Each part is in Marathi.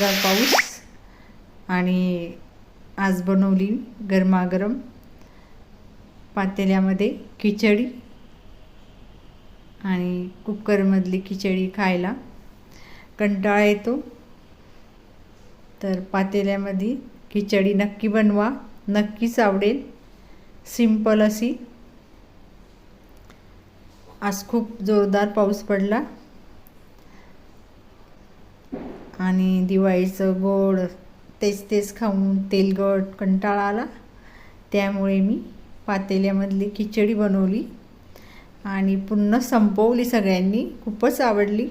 जोरदार पाऊस आणि आज बनवली गरमागरम पातेल्यामध्ये खिचडी आणि कुकरमधली खिचडी खायला कंटाळा येतो. तर पातेल्यामध्ये खिचडी नक्की बनवा नक्कीच आवडेल. सिंपल अशी. आज खूप जोरदार पाऊस पडला. आणि दिवाळीचं गोड तेच तेच खाऊन तेलकट कंटाळा आला. त्यामुळे मी पातेल्यामधली खिचडी बनवली आणि पुन्हा संपवली सगळ्यांनी. खूपच आवडली.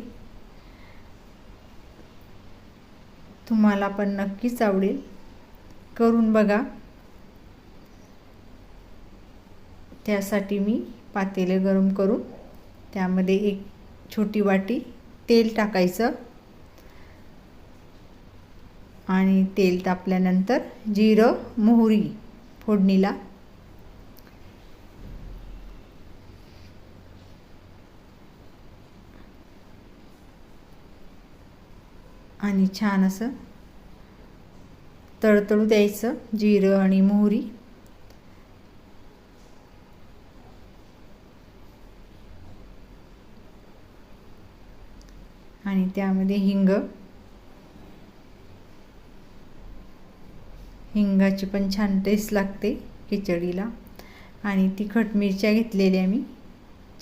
तुम्हाला पण नक्कीच आवडेल. करून बघा. त्यासाठी मी पातेले गरम करून त्यामध्ये एक छोटी वाटी तेल टाकायचं. आणि तेल तापल्यानंतर जिरं मोहरी फोडणीला. आणि छान असं तळतळू द्यायचं जिरं आणि मोहरी. आणि त्यामध्ये हिंग हिंगाची पण छान टेस्ट लागते खिचडीला. आणि तिखट मिरच्या घेतलेल्या मी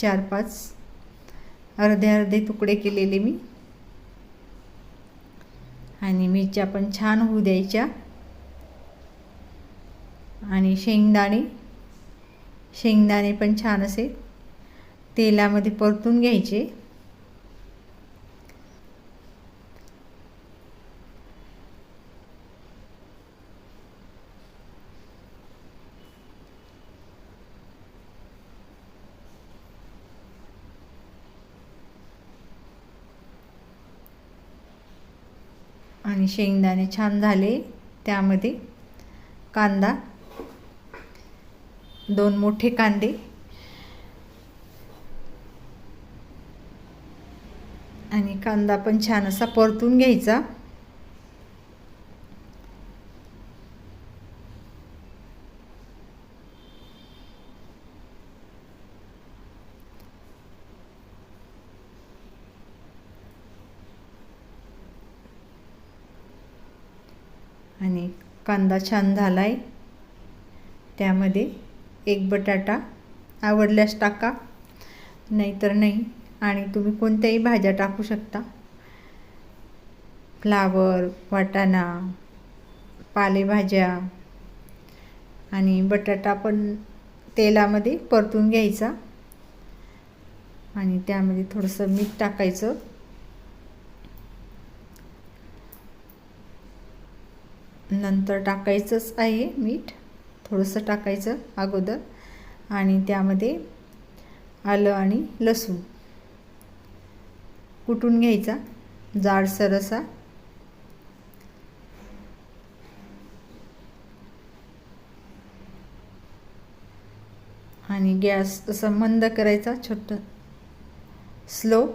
चार पाच अर्धे अर्धे तुकडे केलेले मी. आणि मिरच्या पण छान होऊ द्यायच्या. आणि शेंगदाणे शेंगदाणे पण छान असे. तेलामध्ये परतून घ्यायचे. आणि शेंगदाणे छान झाले त्यामध्ये. कांदा. दोन मोठे कांदे. आणि कांदा पण छान असा परतून घ्यायचा. आणि कांदा छान झाला आहे त्यामध्ये एक बटाटा आवडल्यास टाका नाहीतर नाही. आणि तुम्ही कोणत्याही भाज्या टाकू शकता. फ्लावर वाटाणा पालेभाज्या आणि बटाटा पण तेलामध्ये परतून घ्यायचा. आणि त्यामध्ये थोडंसं मीठ टाकायचं. नंतर टाकायचंच आहे मीठ. थोडंसं टाकायचं अगोदर. आणि त्यामध्ये आलं आणि लसूण. कुटून घ्यायचा. जाडसर असा आणि गॅस असा मंद करायचा छोटं. स्लो.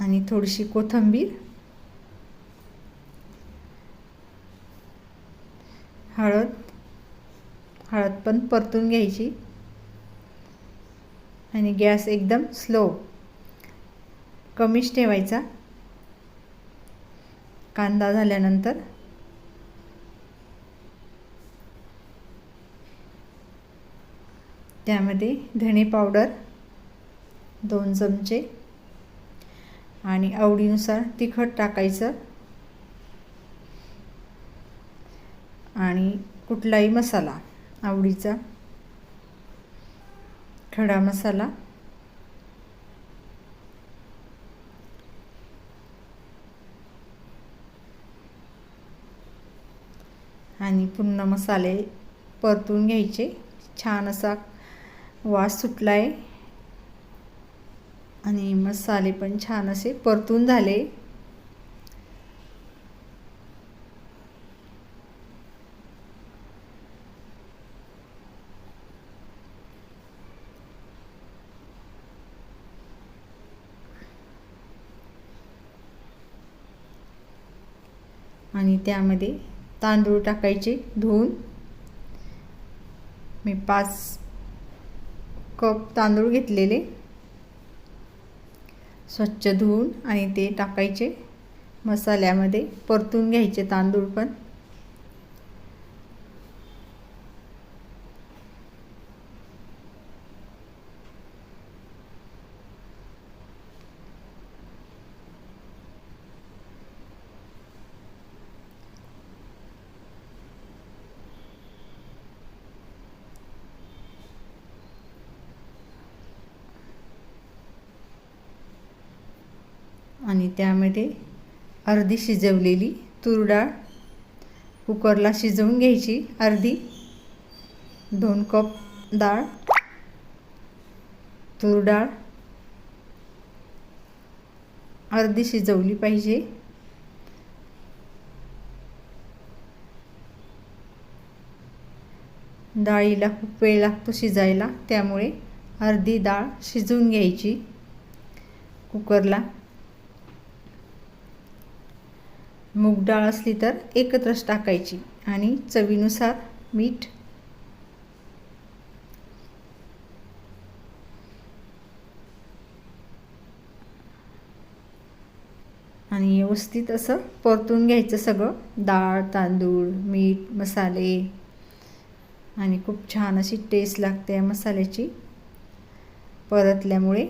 आणि थोडीशी कोथिंबीर. हळद हळद पण परतून घ्यायची. आणि गॅस एकदम स्लो कमीच ठेवायचा. कांदा झाल्यानंतर. त्यामध्ये धणे पावडर दोन चमचे. आणि आवडीनुसार तिखट टाकायचं. आणि कुठलाही मसाला आवडीचा. खडा मसाला. आणि पुन्हा मसाले परतून घ्यायचे. छान असा वास सुटला आहे आणि मसाले पण छान असे परतून झाले. आणि त्यामध्ये तांदूळ टाकायचे धुवून. मी पाच कप तांदूळ घेतलेले. स्वच्छ धुवून आणि ते टाकायचे. मसाल्यामध्ये परतून घ्यायचे तांदूळ पण. आणि त्यामध्ये अर्धी शिजवलेली तूर डाळ कुकरला शिजवून घ्यायची. अर्धी दोन कप डाळ तूर डाळ अर्धी शिजवली पाहिजे. डाळीला खूप वेळ लागतो शिजायला त्यामुळे अर्धी डाळ शिजवून घ्यायची. कुकरला मूग डाळ असली तर एकत्रच टाकायची आणि चवीनुसार मीठ आणि व्यवस्थित असं परतून घ्यायचं सगळं. डाळ तांदूळ मीठ मसाले. आणि खूप छान अशी टेस्ट लागते या मसाल्याची. परतल्यामुळे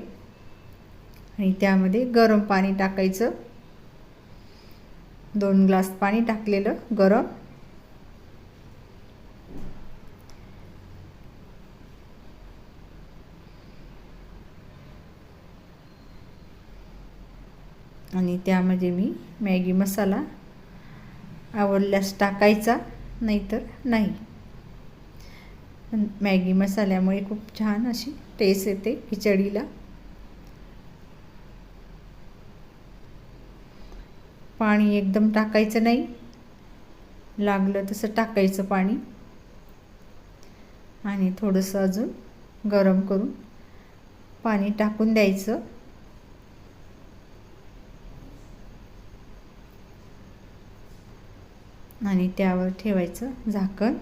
आणि त्यामध्ये गरम पाणी टाकायचं. दोन ग्लास पाणी टाकलेलं गरम. आणि त्यामध्ये मी मॅगी मसाला आवडल्यास टाकायचा नाहीतर नाही. मॅगी मसाल्यामुळे खूप छान अशी टेस्ट येते खिचडीला. पाणी एकदम टाकायचं नाही. लागलं तसं टाकायचं पाणी. आणि थोडंसं अजून गरम करून पाणी टाकून द्यायचं. आणि त्यावर ठेवायचं झाकण.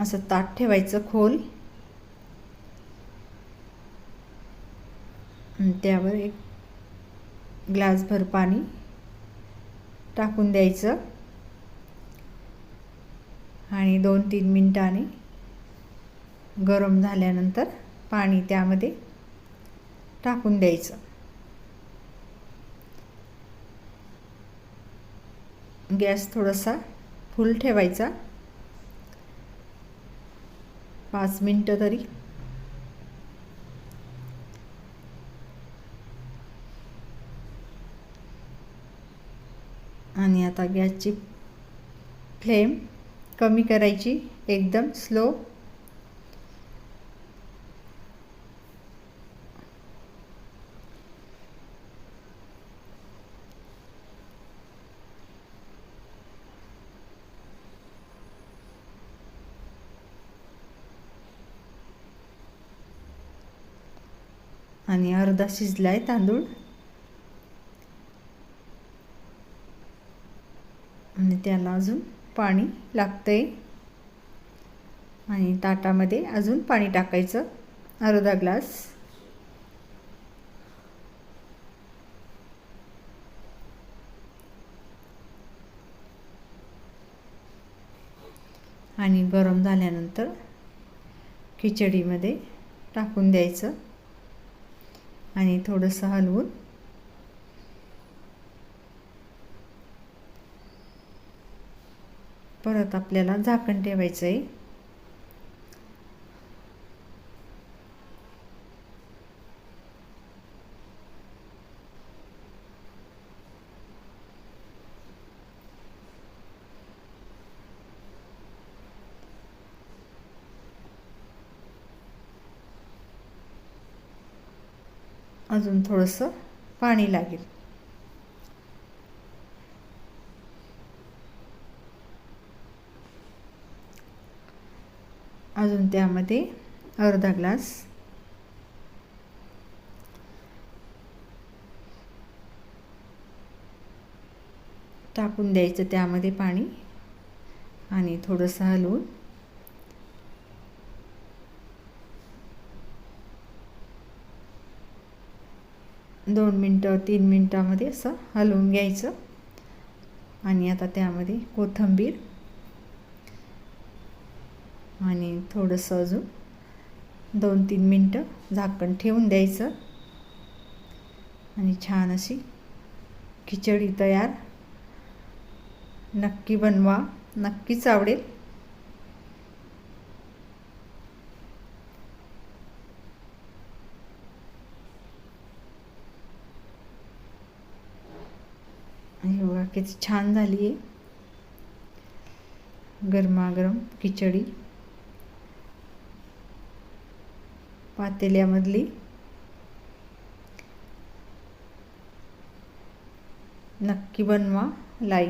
असं ताट ठेवायचं खोल. त्यावर एक ग्लासभर पाणी टाकून द्यायचं. आणि दोन तीन मिनटाने गरम झाल्यानंतर पाणी त्यामध्ये टाकून द्यायचं. गॅस थोडासा फुल ठेवायचा. पाच मिनटं तरी आणि आता गॅसची फ्लेम कमी करायची एकदम स्लो. आणि अर्धा शिजलाय तांदूळ आणि त्याला अजून पाणी लागतंय. आणि ताटामध्ये अजून पाणी टाकायचं. अर्धा ग्लास. आणि गरम झाल्यानंतर खिचडीमध्ये टाकून द्यायचं. आणि थोडंसं हलवून परत आपल्याला झाकण ठेवायचं आहे अजून थोडंसं पाणी लागेल. अजून त्यामध्ये अर्धा ग्लास. टाकून द्यायचं त्यामध्ये पाणी आणि थोडंसं हलवून. दोन मिनटं तीन मिनटामध्ये असं हलवून घ्यायचं. आणि आता त्यामध्ये कोथंबीर आणि थोडंसं अजून दोन तीन मिनटं झाकण ठेवून द्यायचं. आणि छान अशी खिचडी तयार. नक्की बनवा. नक्कीच आवडेल. हे किती छान झाली आहे गरमागरम खिचडी. पातेल्यामधली. नक्की बनवा लाईक